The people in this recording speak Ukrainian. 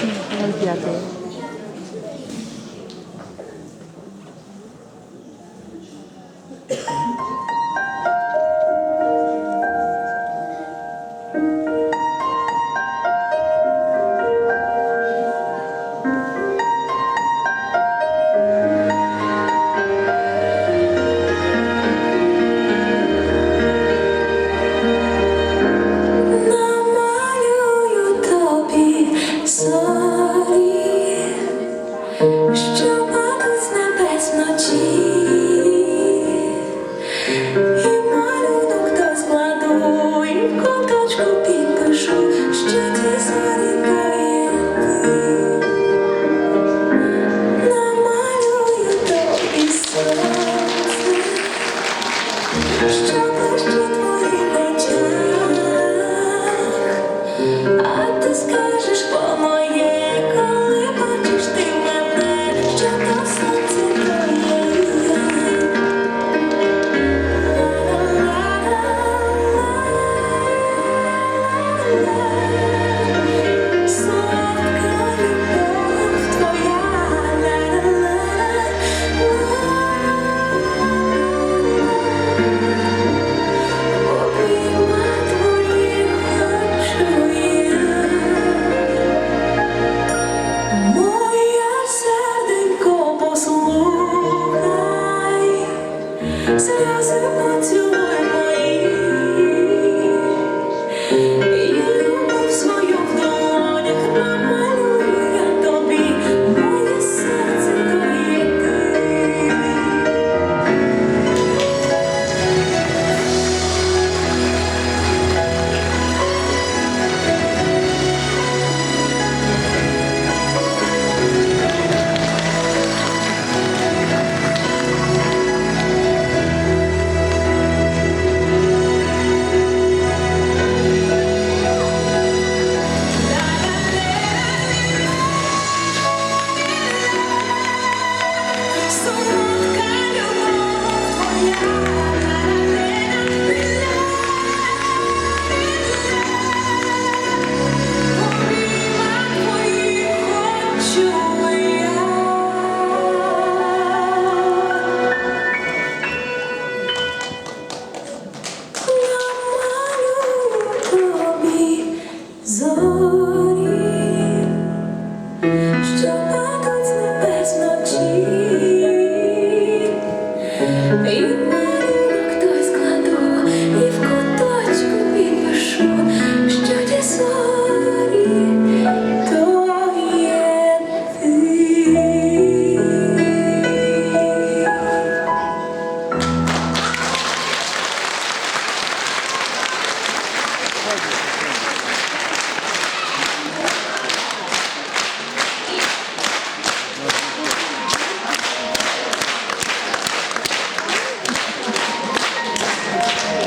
05. Намалюю тобі сон. Малюнок та складу і в куточку підпишу, що ти зарікає. Намалюю а ти скажеш. So how's it not to wear my? Still